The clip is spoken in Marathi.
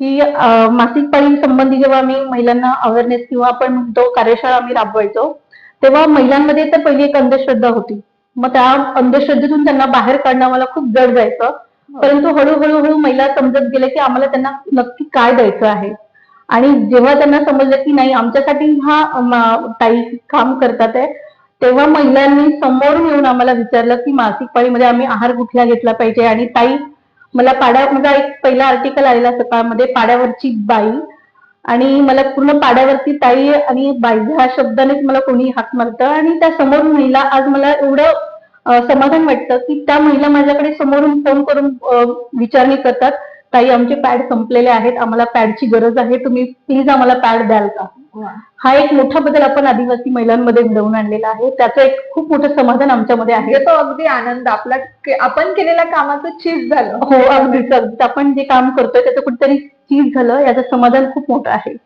की मासिक पाळी संबंधी जेव्हा आम्ही महिलांना अवेअरनेस किंवा आपण म्हणतो कार्यशाळा आम्ही राबवायचो तेव्हा महिलांमध्ये तर पहिली एक अंधश्रद्धा होती. मग त्या अंधश्रद्धेतून त्यांना बाहेर काढणं मला खूप जड जायचं. परंतु हळूहळू हळू महिला समजत गेल्या की आम्हाला त्यांना नक्की काय द्यायचं आहे. आणि जेव्हा त्यांना समजलं की नाही आमच्यासाठी हा ताई काम करतात आहे तेव्हा महिलांनी समोरून येऊन आम्हाला विचारलं की मासिक पाळीमध्ये आम्ही आहार कुठला घेतला पाहिजे? आणि ताई मला पाड्या माझा एक पहिला आर्टिकल आलेला सकाळमध्ये पाड्यावरची बाई. आणि मला पूर्ण पाड्यावरती ताई आणि बाई ह्या शब्दानेच मला कोणी हाक मारतं. आणि त्या समोरून महिला आज मला एवढं समाधान वाटतं की त्या महिला माझ्याकडे समोरून फोन करून विचारणी करतात. ताई आमचे पॅड संपलेले आहेत. आम्हाला पॅडची गरज आहे. तुम्ही प्लीज आम्हाला पॅड द्याल का? हा. एक मोठा बदल आपण आदिवासी महिलांमध्ये घडवून आणलेला आहे. त्याचं एक खूप मोठं समाधान आमच्यामध्ये आहे. तो अगदी आनंद. आपला आपण केलेल्या कामाचं चीज झालं. हो अगदीच अगदीच. आपण जे काम करतोय त्याचं कुठेतरी चीज झालं. याचं समाधान खूप मोठं आहे.